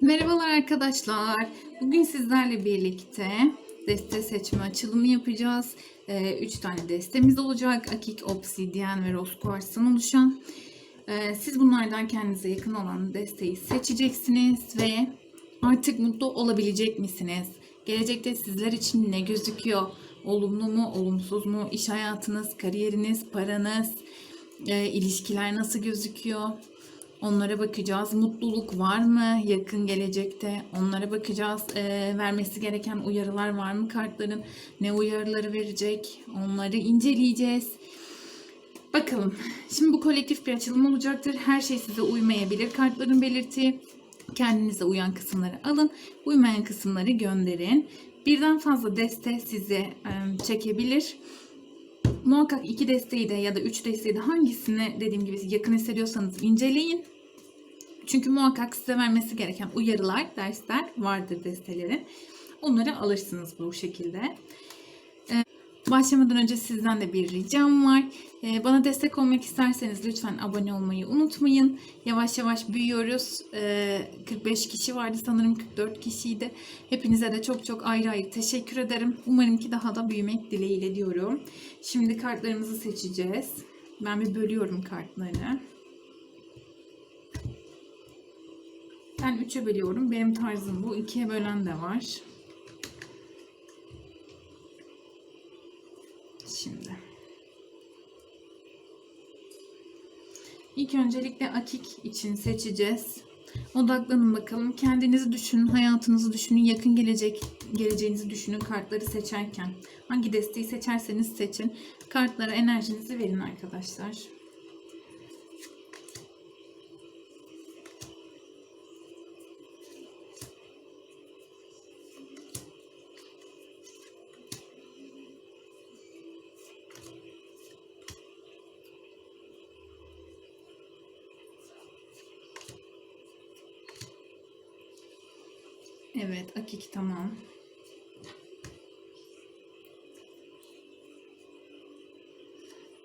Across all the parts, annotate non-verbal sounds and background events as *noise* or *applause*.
Merhabalar arkadaşlar. Bugün sizlerle birlikte deste seçme açılımı yapacağız. 3 tane destemiz olacak. Akik, Obsidian ve Rose Quartz'tan oluşan. Ee, siz bunlardan kendinize yakın olan desteği seçeceksiniz ve artık mutlu olabilecek misiniz? Gelecekte sizler için ne gözüküyor? Olumlu mu, olumsuz mu? İş hayatınız, kariyeriniz, paranız, e, ilişkiler nasıl gözüküyor? Onlara bakacağız. Mutluluk var mı yakın gelecekte? Onlara bakacağız. Ee, vermesi gereken uyarılar var mı kartların? Ne uyarıları verecek? Onları inceleyeceğiz. Bakalım. Şimdi bu kolektif bir açılım olacaktır. Her şey size uymayabilir. Kartların belirttiği kendinize uyan kısımları alın. Uymayan kısımları gönderin. Birden fazla deste sizi e, çekebilir. Muhakkak iki desteği de ya da üç desteği de hangisine dediğim gibi yakın hissediyorsanız inceleyin. Çünkü muhakkak size vermesi gereken uyarılar, dersler vardır destelerin. Onları alırsınız bu şekilde. Ee, Başlamadan önce sizden de bir ricam var. Ee, Bana destek olmak isterseniz lütfen abone olmayı unutmayın. Yavaş yavaş büyüyoruz. Ee, 45 kişi vardı sanırım 44 kişiydi. Hepinize de çok çok ayrı ayrı teşekkür ederim. Umarım ki daha da büyümek dileğiyle diyorum. Şimdi kartlarımızı seçeceğiz. Ben bir bölüyorum kartları. Ben 3'e bölüyorum. Benim tarzım bu. 2'ye bölen de var. Şimdi. İlk öncelikle akik için seçeceğiz. Odaklanın bakalım. Kendinizi düşünün, hayatınızı düşünün, yakın gelecek geleceğinizi düşünün kartları seçerken. Hangi desteği seçerseniz seçin. Kartlara enerjinizi verin arkadaşlar.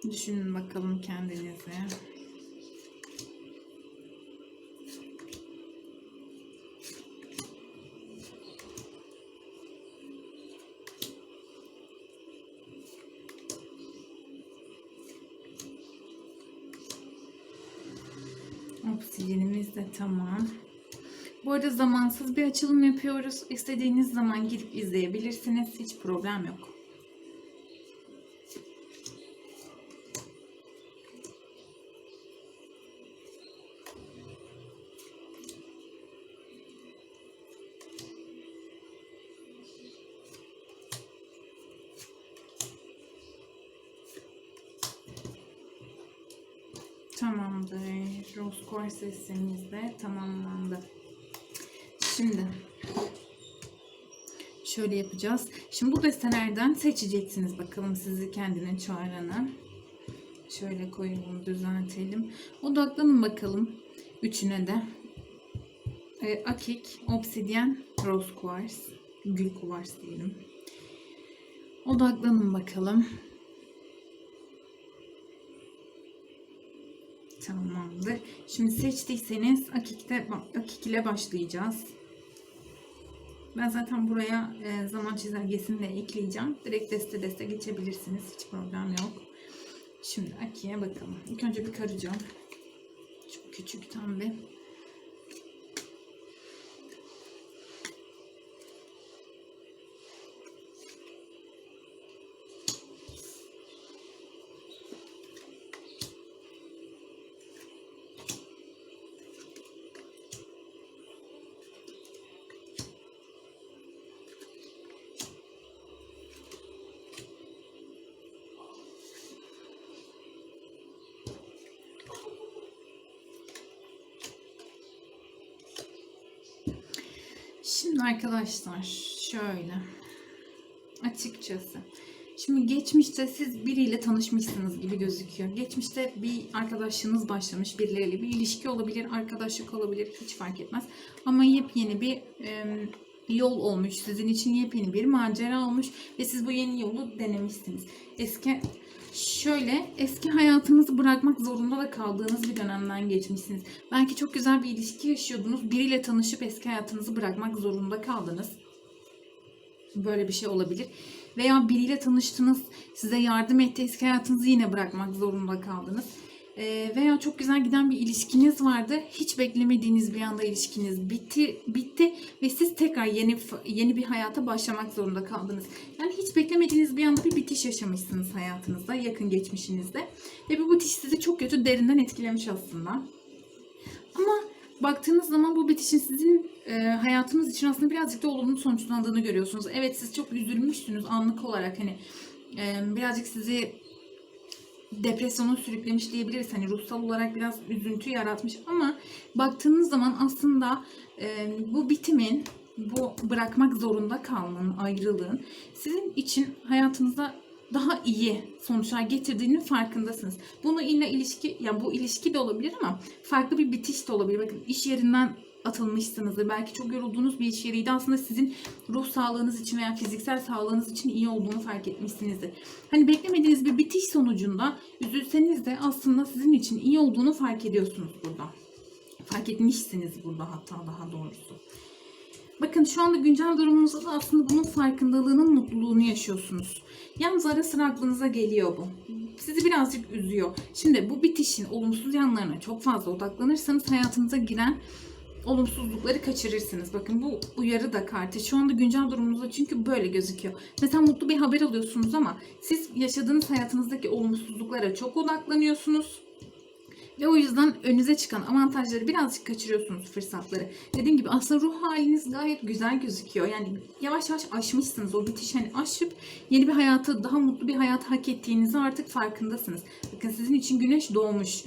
Düşünün bakalım kendinizi. Obsidiyenimiz de tamam. Bu arada zamansız bir açılım yapıyoruz. İstediğiniz zaman girip izleyebilirsiniz. Hiç problem yok. Rose Quartz sesimiz de tamamlandı. Şimdi şöyle yapacağız. Şimdi bu destelerden seçeceksiniz bakalım sizi kendine çağıranı. Şöyle koyalım, düzeltelim. Odaklanın bakalım üçüne de. E, akik, obsidyen, rose quartz, gül kuvars diyelim. Odaklanın bakalım. Tamamdır. Şimdi seçtiyseniz akikte akik ile başlayacağız. Ben zaten buraya e, zaman çizelgesini de ekleyeceğim. Direkt deste deste geçebilirsiniz. Hiç problem yok. Şimdi akiye bakalım. İlk önce bir karacağım. Çok küçükten bir. Şimdi arkadaşlar şöyle açıkçası Şimdi geçmişte siz biriyle tanışmışsınız gibi gözüküyor. Geçmişte bir arkadaşlığınız başlamış, birileriyle bir ilişki olabilir, arkadaşlık olabilir, hiç fark etmez. Ama yepyeni bir e, yol olmuş, sizin için yepyeni bir macera olmuş ve siz bu yeni yolu denemişsiniz. Eski Şöyle eski hayatınızı bırakmak zorunda da kaldığınız bir dönemden geçmişsiniz. Belki çok güzel bir ilişki yaşıyordunuz. Biriyle tanışıp eski hayatınızı bırakmak zorunda kaldınız. Böyle bir şey olabilir. Veya biriyle tanıştınız, size yardım etti, eski hayatınızı yine bırakmak zorunda kaldınız. Ee, veya çok güzel giden bir ilişkiniz vardı. Hiç beklemediğiniz bir anda ilişkiniz bitti, bitti ve siz tekrar yeni yeni bir hayata başlamak zorunda kaldınız. Yani hiç beklemediğiniz bir anda bir bitiş yaşamışsınız hayatınızda, yakın geçmişinizde. Ve bu bitiş sizi çok kötü derinden etkilemiş aslında. Ama baktığınız zaman bu bitişin sizin e, hayatınız için aslında birazcık da olumlu sonuçlandığını görüyorsunuz. Evet siz çok üzülmüşsünüz anlık olarak hani e, birazcık sizi depresyona sürüklemiş diyebiliriz. Hani ruhsal olarak biraz üzüntü yaratmış ama baktığınız zaman aslında e, bu bitimin, bu bırakmak zorunda kalmanın, ayrılığın sizin için hayatınızda daha iyi sonuçlar getirdiğinin farkındasınız. Bunu illa ilişki, ya bu ilişki de olabilir ama farklı bir bitiş de olabilir. Bakın iş yerinden atılmışsınızdır. Belki çok yorulduğunuz bir iş yeriydi. Aslında sizin ruh sağlığınız için veya fiziksel sağlığınız için iyi olduğunu fark etmişsinizdir. Hani beklemediğiniz bir bitiş sonucunda üzülseniz de aslında sizin için iyi olduğunu fark ediyorsunuz burada. Fark etmişsiniz burada hatta daha doğrusu. Bakın şu anda güncel durumunuzda da aslında bunun farkındalığının mutluluğunu yaşıyorsunuz. Yalnız ara sıra aklınıza geliyor bu. Sizi birazcık üzüyor. Şimdi bu bitişin olumsuz yanlarına çok fazla odaklanırsanız hayatınıza giren olumsuzlukları kaçırırsınız. Bakın bu uyarı da kartı. Şu anda güncel durumunuzda çünkü böyle gözüküyor. Mesela mutlu bir haber alıyorsunuz ama siz yaşadığınız hayatınızdaki olumsuzluklara çok odaklanıyorsunuz. Ve o yüzden önünüze çıkan avantajları birazcık kaçırıyorsunuz fırsatları. Dediğim gibi aslında ruh haliniz gayet güzel gözüküyor. Yani yavaş yavaş aşmışsınız. O bitiş hani aşıp yeni bir hayatı, daha mutlu bir hayat hak ettiğinizi artık farkındasınız. Bakın sizin için güneş doğmuş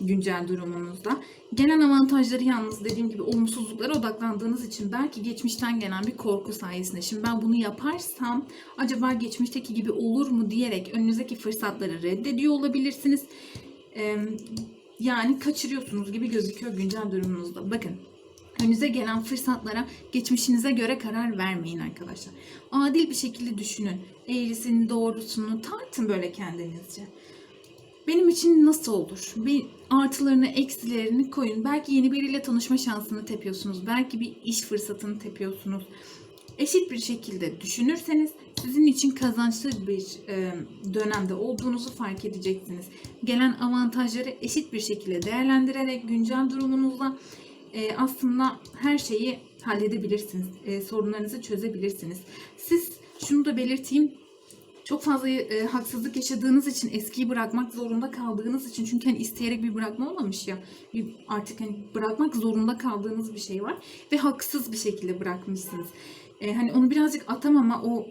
güncel durumunuzda. Gelen avantajları yalnız dediğim gibi olumsuzluklara odaklandığınız için belki geçmişten gelen bir korku sayesinde şimdi ben bunu yaparsam acaba geçmişteki gibi olur mu diyerek önünüzdeki fırsatları reddediyor olabilirsiniz. Ee, yani kaçırıyorsunuz gibi gözüküyor güncel durumunuzda. Bakın önünüze gelen fırsatlara geçmişinize göre karar vermeyin arkadaşlar. Adil bir şekilde düşünün. Eğrisini doğrusunu tartın böyle kendinizce. Benim için nasıl olur? Bir artılarını, eksilerini koyun. Belki yeni biriyle tanışma şansını tepiyorsunuz. Belki bir iş fırsatını tepiyorsunuz. Eşit bir şekilde düşünürseniz sizin için kazançlı bir e, dönemde olduğunuzu fark edeceksiniz. Gelen avantajları eşit bir şekilde değerlendirerek güncel durumunuzla e, aslında her şeyi halledebilirsiniz. E, sorunlarınızı çözebilirsiniz. Siz şunu da belirteyim. Çok fazla e, haksızlık yaşadığınız için eskiyi bırakmak zorunda kaldığınız için çünkü hani isteyerek bir bırakma olmamış ya bir artık hani bırakmak zorunda kaldığınız bir şey var ve haksız bir şekilde bırakmışsınız. E, hani onu birazcık atamama o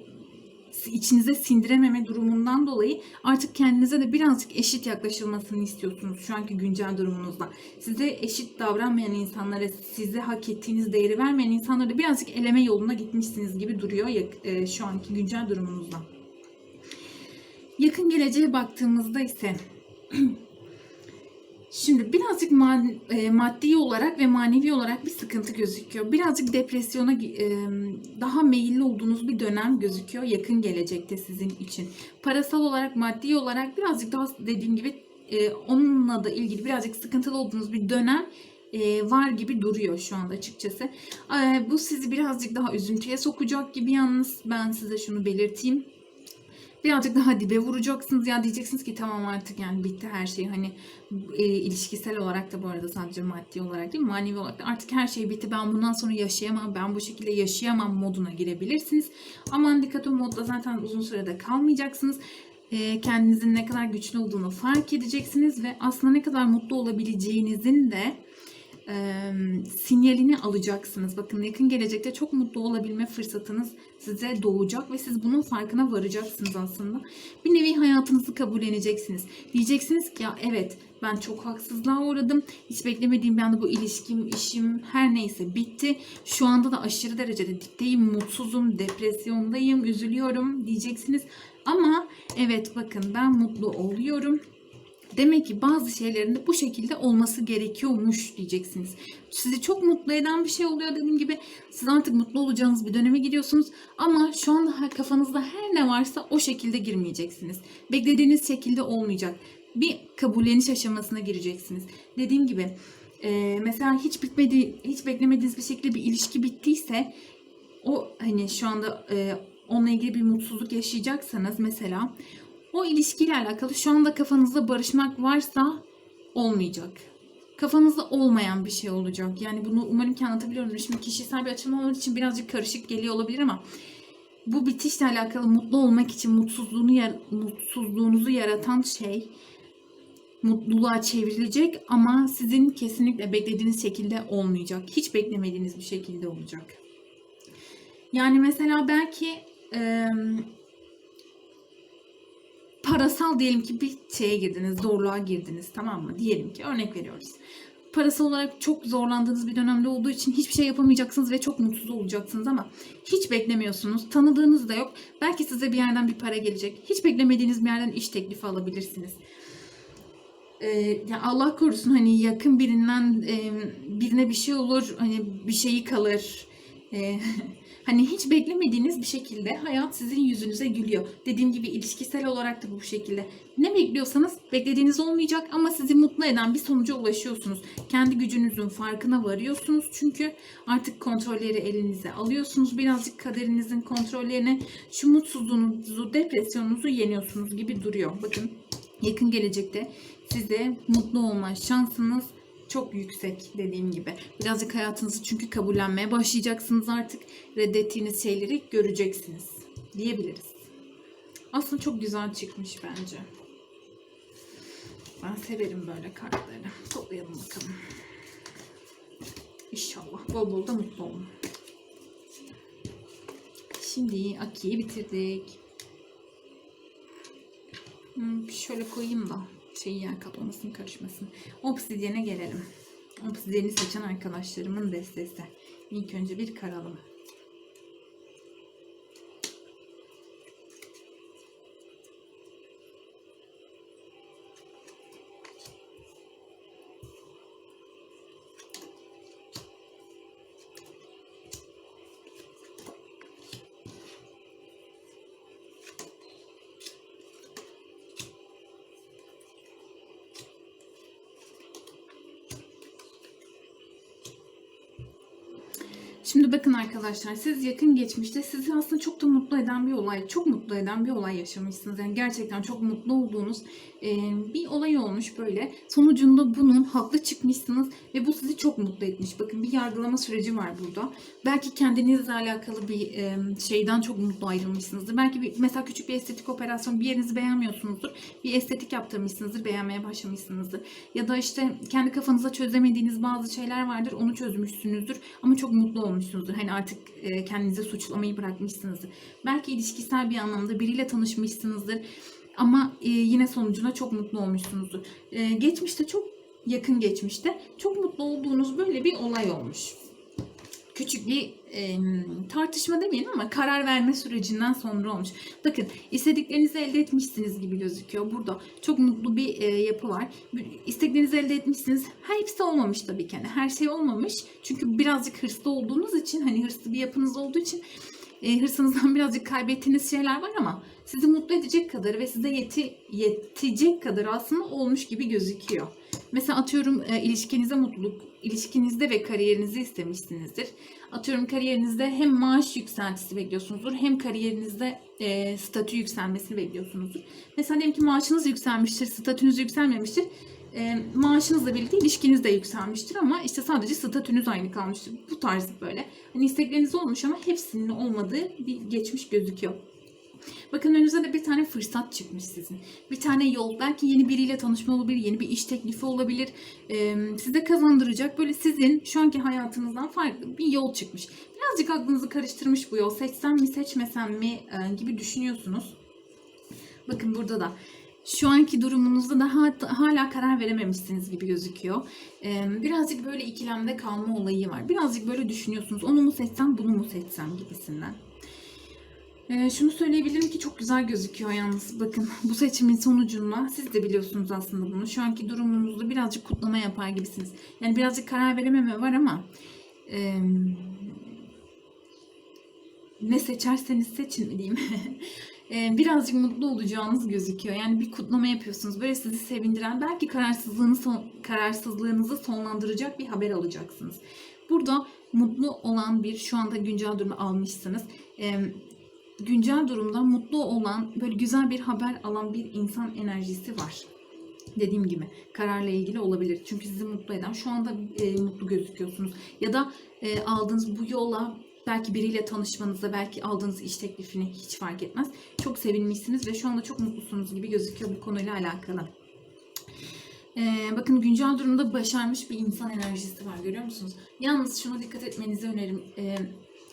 içinize sindirememe durumundan dolayı artık kendinize de birazcık eşit yaklaşılmasını istiyorsunuz şu anki güncel durumunuzda. Size eşit davranmayan insanlara, size hak ettiğiniz değeri vermeyen insanlara birazcık eleme yoluna gitmişsiniz gibi duruyor ya, e, şu anki güncel durumunuzda. Yakın geleceğe baktığımızda ise *clears throat* Şimdi birazcık e, maddi olarak ve manevi olarak bir sıkıntı gözüküyor. Birazcık depresyona e, daha meyilli olduğunuz bir dönem gözüküyor yakın gelecekte sizin için. Parasal olarak, maddi olarak birazcık daha dediğim gibi e, onunla da ilgili birazcık sıkıntılı olduğunuz bir dönem var gibi duruyor şu anda açıkçası. Bu sizi birazcık daha üzüntüye sokacak gibi yalnız ben size şunu belirteyim birazcık daha dibe vuracaksınız ya diyeceksiniz ki tamam artık yani bitti her şey hani e, ilişkisel olarak da bu arada sadece maddi olarak değil manevi olarak da artık her şey bitti ben bundan sonra yaşayamam ben bu şekilde yaşayamam moduna girebilirsiniz. Aman dikkat o modda zaten uzun sürede kalmayacaksınız. E, kendinizin ne kadar güçlü olduğunu fark edeceksiniz ve aslında ne kadar mutlu olabileceğinizin de e, sinyalini alacaksınız. Bakın yakın gelecekte çok mutlu olabilme fırsatınız size doğacak ve siz bunun farkına varacaksınız aslında. Bir nevi hayatınızı kabulleneceksiniz. Diyeceksiniz ki ya evet ben çok haksızlığa uğradım. Hiç beklemediğim bir anda bu ilişkim, işim her neyse bitti. Şu anda da aşırı derecede dipteyim, mutsuzum, depresyondayım, üzülüyorum diyeceksiniz. Ama evet bakın ben mutlu oluyorum Demek ki bazı şeylerin de bu şekilde olması gerekiyormuş diyeceksiniz. Sizi çok mutlu eden bir şey oluyor dediğim gibi. Siz artık mutlu olacağınız bir döneme giriyorsunuz. Ama şu anda kafanızda her ne varsa o şekilde girmeyeceksiniz. Beklediğiniz şekilde olmayacak. Bir kabulleniş aşamasına gireceksiniz. Dediğim gibi e, mesela hiç bitmedi, hiç beklemediğiniz bir şekilde bir ilişki bittiyse o hani şu anda e, onunla ilgili bir mutsuzluk yaşayacaksanız mesela o ilişkiyle alakalı şu anda kafanızda barışmak varsa olmayacak. Kafanızda olmayan bir şey olacak. Yani bunu umarım ki anlatabiliyorum. Şimdi kişisel bir açılım olduğu için birazcık karışık geliyor olabilir ama bu bitişle alakalı mutlu olmak için mutsuzluğunu mutsuzluğunuzu yaratan şey mutluluğa çevrilecek ama sizin kesinlikle beklediğiniz şekilde olmayacak. Hiç beklemediğiniz bir şekilde olacak. Yani mesela belki eee, parasal diyelim ki bir şeye girdiniz, zorluğa girdiniz tamam mı? Diyelim ki örnek veriyoruz. Parasal olarak çok zorlandığınız bir dönemde olduğu için hiçbir şey yapamayacaksınız ve çok mutsuz olacaksınız ama hiç beklemiyorsunuz. Tanıdığınız da yok. Belki size bir yerden bir para gelecek. Hiç beklemediğiniz bir yerden iş teklifi alabilirsiniz. Ee, Allah korusun hani yakın birinden birine bir şey olur hani bir şeyi kalır *laughs* hani hiç beklemediğiniz bir şekilde hayat sizin yüzünüze gülüyor. Dediğim gibi ilişkisel olarak da bu şekilde. Ne bekliyorsanız beklediğiniz olmayacak ama sizi mutlu eden bir sonuca ulaşıyorsunuz. Kendi gücünüzün farkına varıyorsunuz çünkü artık kontrolleri elinize alıyorsunuz. Birazcık kaderinizin kontrollerine şu mutsuzluğunuzu depresyonunuzu yeniyorsunuz gibi duruyor. Bakın yakın gelecekte size mutlu olma şansınız çok yüksek dediğim gibi. Birazcık hayatınızı çünkü kabullenmeye başlayacaksınız artık. Reddettiğiniz şeyleri göreceksiniz diyebiliriz. Aslında çok güzel çıkmış bence. Ben severim böyle kartları. Toplayalım bakalım. İnşallah bol bol da mutlu olun. Şimdi Aki'yi bitirdik. Hmm, şöyle koyayım da şey yer kaplamasın karışmasın. Obsidyene gelelim. Obsidyeni seçen arkadaşlarımın destesi. İlk önce bir karalım. Arkadaşlar siz yakın geçmişte sizi aslında çok da mutlu eden bir olay, çok mutlu eden bir olay yaşamışsınız. Yani gerçekten çok mutlu olduğunuz e, bir olay olmuş böyle. Sonucunda bunun haklı çıkmışsınız ve bu sizi çok mutlu etmiş. Bakın bir yargılama süreci var burada. Belki kendinizle alakalı bir e, şeyden çok mutlu ayrılmışsınızdır. Belki bir, mesela küçük bir estetik operasyon bir yerinizi beğenmiyorsunuzdur. Bir estetik yaptırmışsınızdır, beğenmeye başlamışsınızdır. Ya da işte kendi kafanıza çözemediğiniz bazı şeyler vardır, onu çözmüşsünüzdür ama çok mutlu olmuşsunuzdur. Hani artık e, kendinizi suçlamayı bırakmışsınızdır. Belki ilişkisel bir anlamda biriyle tanışmışsınızdır ama e, yine sonucuna çok mutlu olmuşsunuzdur. E, geçmişte çok yakın geçmişte çok mutlu olduğunuz böyle bir olay olmuş. Küçük bir e, tartışma demeyelim ama karar verme sürecinden sonra olmuş. Bakın istediklerinizi elde etmişsiniz gibi gözüküyor burada. Çok mutlu bir e, yapı var. İsteklerinizi elde etmişsiniz. Her hepsi olmamış tabii ki. Yani her şey olmamış. Çünkü birazcık hırslı olduğunuz için hani hırslı bir yapınız olduğu için e, hırsınızdan birazcık kaybettiğiniz şeyler var ama sizi mutlu edecek kadar ve size yeti, yetecek kadar aslında olmuş gibi gözüküyor. Mesela atıyorum e, ilişkinize mutluluk, ilişkinizde ve kariyerinizi istemişsinizdir. Atıyorum kariyerinizde hem maaş yükseltisi bekliyorsunuzdur hem kariyerinizde e, statü yükselmesini bekliyorsunuzdur. Mesela diyelim ki maaşınız yükselmiştir, statünüz yükselmemiştir. E, maaşınızla birlikte ilişkiniz de yükselmiştir ama işte sadece statünüz aynı kalmıştır. Bu tarz böyle. Hani istekleriniz olmuş ama hepsinin olmadığı bir geçmiş gözüküyor. Bakın önünüze de bir tane fırsat çıkmış sizin. Bir tane yol. Belki yeni biriyle tanışma olabilir, yeni bir iş teklifi olabilir. Ee, size kazandıracak böyle sizin şu anki hayatınızdan farklı bir yol çıkmış. Birazcık aklınızı karıştırmış bu yol. Seçsem mi seçmesem mi e, gibi düşünüyorsunuz. Bakın burada da şu anki durumunuzda daha hala karar verememişsiniz gibi gözüküyor. Ee, birazcık böyle ikilemde kalma olayı var. Birazcık böyle düşünüyorsunuz. Onu mu seçsem, bunu mu seçsem gibisinden. Ee, şunu söyleyebilirim ki çok güzel gözüküyor yalnız. Bakın bu seçimin sonucunda siz de biliyorsunuz aslında bunu. Şu anki durumunuzda birazcık kutlama yapar gibisiniz. Yani birazcık karar verememe var ama e, ne seçerseniz seçin diyeyim. *laughs* Birazcık mutlu olacağınız gözüküyor. Yani bir kutlama yapıyorsunuz. Böyle sizi sevindiren, belki kararsızlığını son, kararsızlığınızı sonlandıracak bir haber alacaksınız. Burada mutlu olan bir şu anda güncel durumu almışsınız. E, güncel durumda mutlu olan, böyle güzel bir haber alan bir insan enerjisi var. Dediğim gibi kararla ilgili olabilir. Çünkü sizi mutlu eden şu anda e, mutlu gözüküyorsunuz. Ya da e, aldığınız bu yola belki biriyle tanışmanızda, belki aldığınız iş teklifini hiç fark etmez. Çok sevinmişsiniz ve şu anda çok mutlusunuz gibi gözüküyor bu konuyla alakalı. Ee, bakın güncel durumda başarmış bir insan enerjisi var görüyor musunuz? Yalnız şuna dikkat etmenizi öneririm. Ee,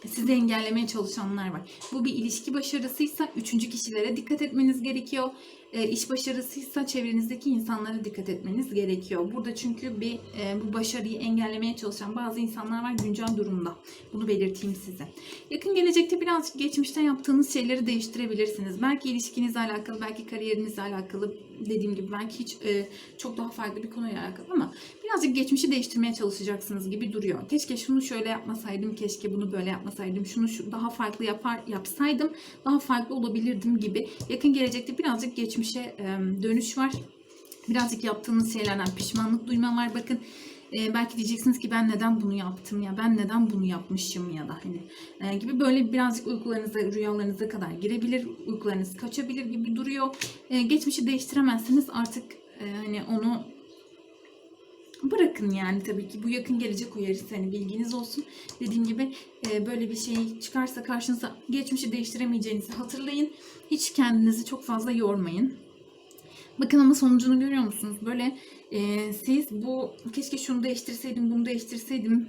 sizi engellemeye çalışanlar var. Bu bir ilişki başarısıysa üçüncü kişilere dikkat etmeniz gerekiyor. E, iş başarısıysa çevrenizdeki insanlara dikkat etmeniz gerekiyor. Burada çünkü bir e, bu başarıyı engellemeye çalışan bazı insanlar var güncel durumda. Bunu belirteyim size. Yakın gelecekte birazcık geçmişte yaptığınız şeyleri değiştirebilirsiniz. Belki ilişkinizle alakalı, belki kariyerinizle alakalı dediğim gibi belki hiç e, çok daha farklı bir konuyla alakalı ama birazcık geçmişi değiştirmeye çalışacaksınız gibi duruyor. Keşke şunu şöyle yapmasaydım, keşke bunu böyle yapmasaydım, şunu şu daha farklı yapar yapsaydım daha farklı olabilirdim gibi. Yakın gelecekte birazcık geçmişe e, dönüş var. Birazcık yaptığınız şeylerden pişmanlık duyma var. Bakın e, belki diyeceksiniz ki ben neden bunu yaptım ya ben neden bunu yapmışım ya da hani e, gibi böyle birazcık uykularınıza rüyalarınıza kadar girebilir uykularınız kaçabilir gibi duruyor E, geçmişi değiştiremezseniz artık e, hani onu bırakın yani tabii ki bu yakın gelecek uyarısı hani bilginiz olsun dediğim gibi e, böyle bir şey çıkarsa karşınıza geçmişi değiştiremeyeceğinizi hatırlayın hiç kendinizi çok fazla yormayın Bakın ama sonucunu görüyor musunuz? Böyle e, siz bu keşke şunu değiştirseydim, bunu değiştirseydim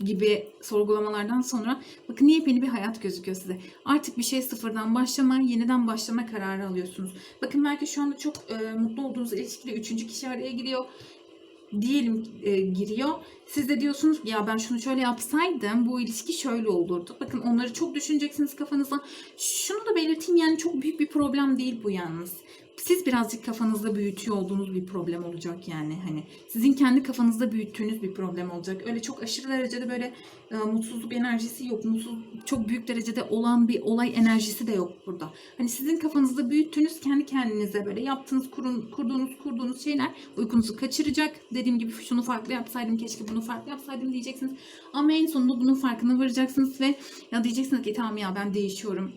gibi sorgulamalardan sonra bakın yepyeni bir hayat gözüküyor size. Artık bir şey sıfırdan başlama, yeniden başlama kararı alıyorsunuz. Bakın belki şu anda çok e, mutlu olduğunuz ilişkide üçüncü kişi araya giriyor diyelim e, giriyor. Siz de diyorsunuz ya ben şunu şöyle yapsaydım bu ilişki şöyle olurdu. Bakın onları çok düşüneceksiniz kafanızda. Şunu da belirteyim yani çok büyük bir problem değil bu yalnız. Siz birazcık kafanızda büyütüyor olduğunuz bir problem olacak yani hani sizin kendi kafanızda büyüttüğünüz bir problem olacak. Öyle çok aşırı derecede böyle e, mutsuzluk enerjisi yok. Mutsuz çok büyük derecede olan bir olay enerjisi de yok burada. Hani sizin kafanızda büyüttüğünüz kendi kendinize böyle yaptığınız kurun, kurduğunuz kurduğunuz şeyler uykunuzu kaçıracak. Dediğim gibi şunu farklı yapsaydım keşke bunu farklı yapsaydım diyeceksiniz. Ama en sonunda bunun farkına varacaksınız ve ya diyeceksiniz ki tamam ya ben değişiyorum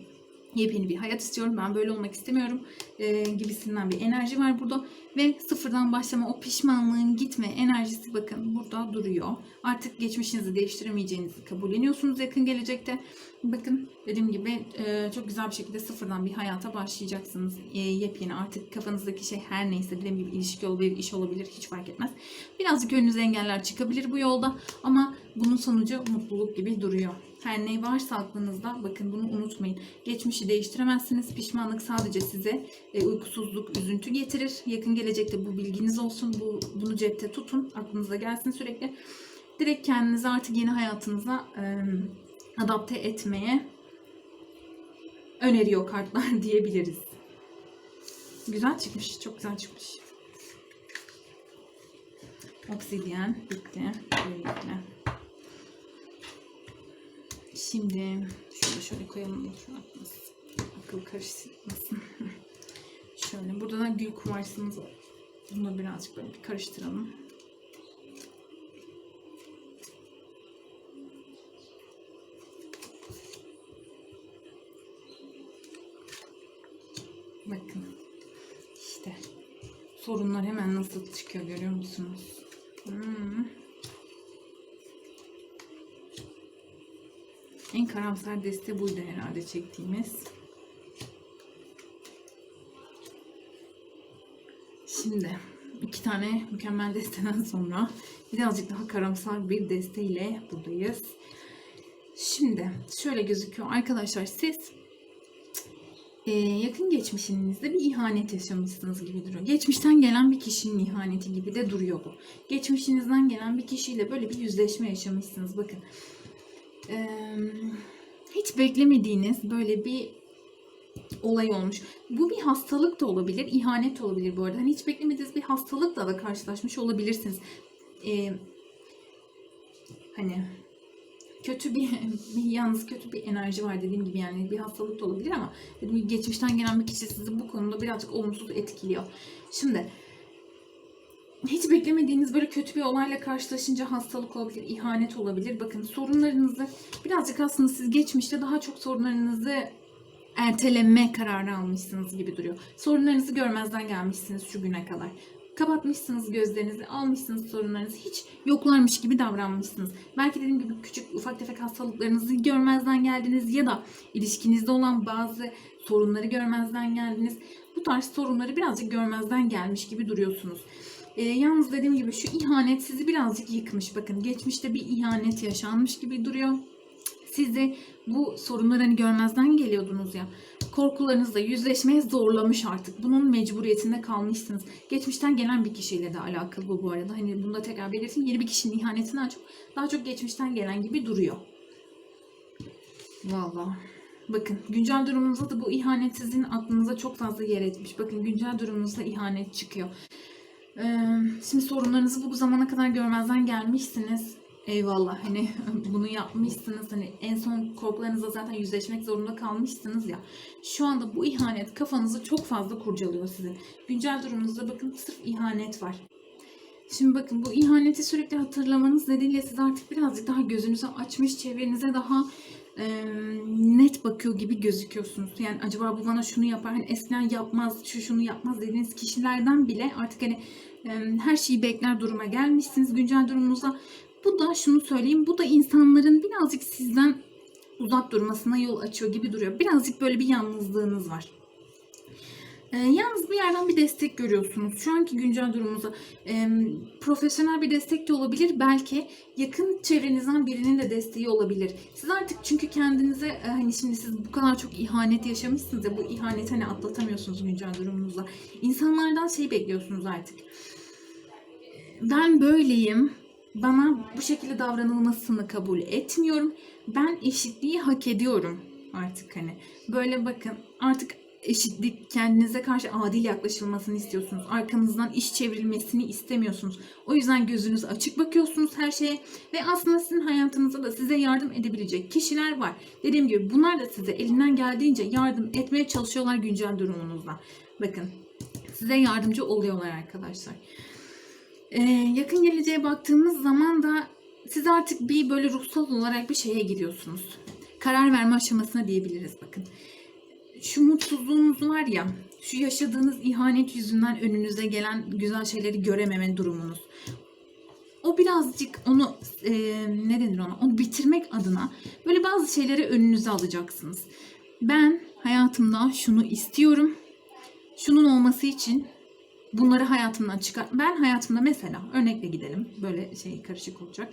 yepyeni bir hayat istiyorum. Ben böyle olmak istemiyorum e, gibisinden bir enerji var burada. Ve sıfırdan başlama o pişmanlığın gitme enerjisi bakın burada duruyor. Artık geçmişinizi değiştiremeyeceğinizi kabulleniyorsunuz yakın gelecekte. Bakın dediğim gibi e, çok güzel bir şekilde sıfırdan bir hayata başlayacaksınız. E, yepyeni artık kafanızdaki şey her neyse dediğim gibi ilişki olabilir, iş olabilir hiç fark etmez. Birazcık önünüze engeller çıkabilir bu yolda ama bunun sonucu mutluluk gibi duruyor. Her ne varsa aklınızda bakın bunu unutmayın. Geçmişi değiştiremezsiniz. Pişmanlık sadece size e, uykusuzluk, üzüntü getirir. Yakın gelecekte bu bilginiz olsun. Bu bunu cepte tutun. Aklınıza gelsin sürekli. Direkt kendinizi artık yeni hayatınıza e, adapte etmeye öneriyor kartlar *laughs* diyebiliriz. Güzel çıkmış. Çok güzel çıkmış. Obsidyen bitti. Böylelikle. Şimdi şöyle şöyle koyalım da şu aklımız akıl karışmasın. *laughs* şöyle burada da gül kuvarsımız var. Bunu birazcık böyle bir karıştıralım. Bakın. işte sorunlar hemen nasıl çıkıyor görüyor musunuz? Hmm. En karamsar deste buydu herhalde çektiğimiz. Şimdi iki tane mükemmel desteden sonra birazcık daha karamsar bir desteyle buradayız. Şimdi şöyle gözüküyor arkadaşlar siz e, yakın geçmişinizde bir ihanet yaşamışsınız gibi duruyor. Geçmişten gelen bir kişinin ihaneti gibi de duruyor bu. Geçmişinizden gelen bir kişiyle böyle bir yüzleşme yaşamışsınız. Bakın. Hiç beklemediğiniz böyle bir olay olmuş. Bu bir hastalık da olabilir, ihanet olabilir bu arada. Hani hiç beklemediğiniz bir hastalıkla da karşılaşmış olabilirsiniz. Ee, hani kötü bir yalnız kötü bir enerji var dediğim gibi yani bir hastalık da olabilir ama geçmişten gelen bir kişi sizi bu konuda birazcık olumsuz etkiliyor. Şimdi hiç beklemediğiniz böyle kötü bir olayla karşılaşınca hastalık olabilir, ihanet olabilir. Bakın sorunlarınızı birazcık aslında siz geçmişte daha çok sorunlarınızı erteleme kararı almışsınız gibi duruyor. Sorunlarınızı görmezden gelmişsiniz şu güne kadar. Kapatmışsınız gözlerinizi, almışsınız sorunlarınızı. Hiç yoklarmış gibi davranmışsınız. Belki dediğim gibi küçük ufak tefek hastalıklarınızı görmezden geldiniz ya da ilişkinizde olan bazı sorunları görmezden geldiniz. Bu tarz sorunları birazcık görmezden gelmiş gibi duruyorsunuz. Ee, yalnız dediğim gibi şu ihanet sizi birazcık yıkmış. Bakın geçmişte bir ihanet yaşanmış gibi duruyor. Sizi bu sorunları hani görmezden geliyordunuz ya. Korkularınızla yüzleşmeye zorlamış artık. Bunun mecburiyetinde kalmışsınız. Geçmişten gelen bir kişiyle de alakalı bu bu arada. Hani bunu da tekrar belirteyim. Yeni bir kişinin ihanetinden çok daha çok geçmişten gelen gibi duruyor. Vallahi. Bakın güncel durumunuzda da bu ihanet sizin aklınıza çok fazla yer etmiş. Bakın güncel durumunuzda ihanet çıkıyor. Şimdi sorunlarınızı bu zamana kadar görmezden gelmişsiniz. Eyvallah hani *laughs* bunu yapmışsınız. Hani en son korkularınızla zaten yüzleşmek zorunda kalmışsınız ya. Şu anda bu ihanet kafanızı çok fazla kurcalıyor sizin. Güncel durumunuzda bakın sırf ihanet var. Şimdi bakın bu ihaneti sürekli hatırlamanız nedeniyle siz artık birazcık daha gözünüzü açmış, çevrenize daha e, net bakıyor gibi gözüküyorsunuz. Yani acaba bu bana şunu yapar, hani eskiden yapmaz, şu şunu yapmaz dediğiniz kişilerden bile artık hani e, her şeyi bekler duruma gelmişsiniz güncel durumunuzda. Bu da şunu söyleyeyim, bu da insanların birazcık sizden uzak durmasına yol açıyor gibi duruyor. Birazcık böyle bir yalnızlığınız var. E, yalnız bir yerden bir destek görüyorsunuz. Şu anki güncel durumunuza e, profesyonel bir destek de olabilir. Belki yakın çevrenizden birinin de desteği olabilir. Siz artık çünkü kendinize e, hani şimdi siz bu kadar çok ihanet yaşamışsınız ya bu ihaneti hani atlatamıyorsunuz güncel durumunuzda. İnsanlardan şey bekliyorsunuz artık. Ben böyleyim. Bana bu şekilde davranılmasını kabul etmiyorum. Ben eşitliği hak ediyorum artık hani. Böyle bakın artık eşitlik kendinize karşı adil yaklaşılmasını istiyorsunuz. Arkanızdan iş çevrilmesini istemiyorsunuz. O yüzden gözünüz açık bakıyorsunuz her şeye ve aslında sizin hayatınızda da size yardım edebilecek kişiler var. Dediğim gibi bunlar da size elinden geldiğince yardım etmeye çalışıyorlar güncel durumunuzda. Bakın size yardımcı oluyorlar arkadaşlar. Ee, yakın geleceğe baktığımız zaman da siz artık bir böyle ruhsal olarak bir şeye giriyorsunuz. Karar verme aşamasına diyebiliriz bakın şu mutsuzluğunuz var ya, şu yaşadığınız ihanet yüzünden önünüze gelen güzel şeyleri görememe durumunuz. O birazcık onu e, ne denir ona? Onu bitirmek adına böyle bazı şeyleri önünüze alacaksınız. Ben hayatımda şunu istiyorum. Şunun olması için bunları hayatımdan çıkar. Ben hayatımda mesela örnekle gidelim. Böyle şey karışık olacak.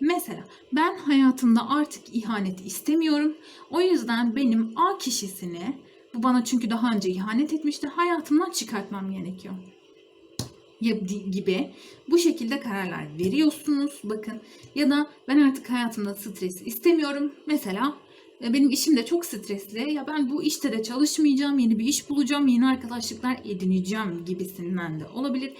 Mesela ben hayatımda artık ihaneti istemiyorum. O yüzden benim A kişisini bu bana çünkü daha önce ihanet etmişti. Hayatımdan çıkartmam gerekiyor gibi bu şekilde kararlar veriyorsunuz. Bakın ya da ben artık hayatımda stres istemiyorum. Mesela e, benim işim de çok stresli. Ya ben bu işte de çalışmayacağım, yeni bir iş bulacağım, yeni arkadaşlıklar edineceğim gibisinden de olabilir.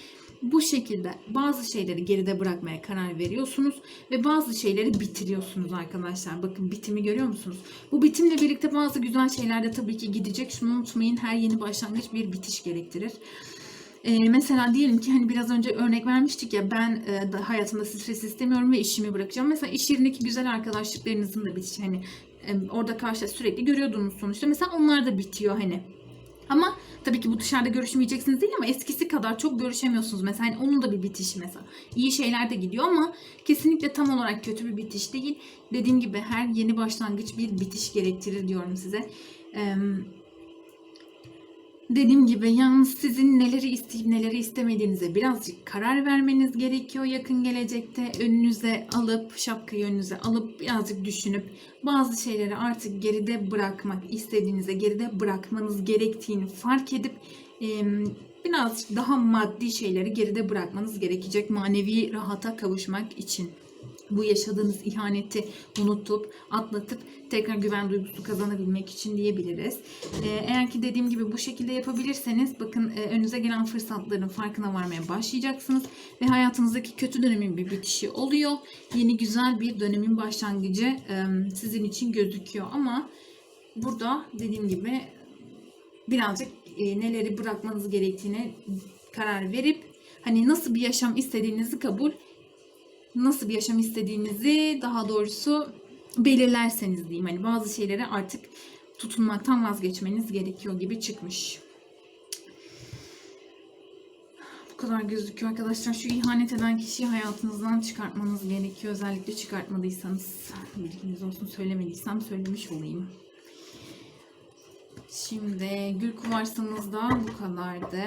Bu şekilde bazı şeyleri geride bırakmaya karar veriyorsunuz ve bazı şeyleri bitiriyorsunuz arkadaşlar. Bakın bitimi görüyor musunuz? Bu bitimle birlikte bazı güzel şeyler de tabii ki gidecek. Şunu unutmayın her yeni başlangıç bir bitiş gerektirir. Ee, mesela diyelim ki hani biraz önce örnek vermiştik ya ben e, da hayatımda stres istemiyorum ve işimi bırakacağım. Mesela iş yerindeki güzel arkadaşlıklarınızın da bitişi hani e, orada karşı sürekli görüyordunuz sonuçta. Mesela onlar da bitiyor hani. Ama tabii ki bu dışarıda görüşmeyeceksiniz değil ama eskisi kadar çok görüşemiyorsunuz. Mesela hani onun da bir bitişi mesela. İyi şeyler de gidiyor ama kesinlikle tam olarak kötü bir bitiş değil. Dediğim gibi her yeni başlangıç bir bitiş gerektirir diyorum size. Ee, Dediğim gibi yalnız sizin neleri isteyip neleri istemediğinize birazcık karar vermeniz gerekiyor yakın gelecekte. Önünüze alıp, şapkayı önünüze alıp birazcık düşünüp bazı şeyleri artık geride bırakmak istediğinize geride bırakmanız gerektiğini fark edip birazcık daha maddi şeyleri geride bırakmanız gerekecek manevi rahata kavuşmak için. Bu yaşadığınız ihaneti unutup, atlatıp tekrar güven duygusu kazanabilmek için diyebiliriz. Ee, eğer ki dediğim gibi bu şekilde yapabilirseniz bakın e, önünüze gelen fırsatların farkına varmaya başlayacaksınız ve hayatınızdaki kötü dönemin bir bitişi oluyor. Yeni güzel bir dönemin başlangıcı e, sizin için gözüküyor ama burada dediğim gibi birazcık e, neleri bırakmanız gerektiğine karar verip hani nasıl bir yaşam istediğinizi kabul nasıl bir yaşam istediğinizi daha doğrusu belirlerseniz diyeyim. Hani bazı şeylere artık tutunmaktan vazgeçmeniz gerekiyor gibi çıkmış. Bu kadar gözüküyor arkadaşlar. Şu ihanet eden kişiyi hayatınızdan çıkartmanız gerekiyor. Özellikle çıkartmadıysanız bilginiz olsun söylemediysem söylemiş olayım. Şimdi gül kuvarsımız da bu kadardı.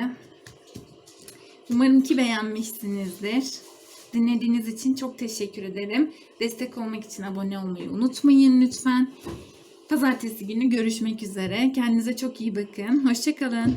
Umarım ki beğenmişsinizdir. Dinlediğiniz için çok teşekkür ederim. Destek olmak için abone olmayı unutmayın lütfen. Pazartesi günü görüşmek üzere. Kendinize çok iyi bakın. Hoşçakalın.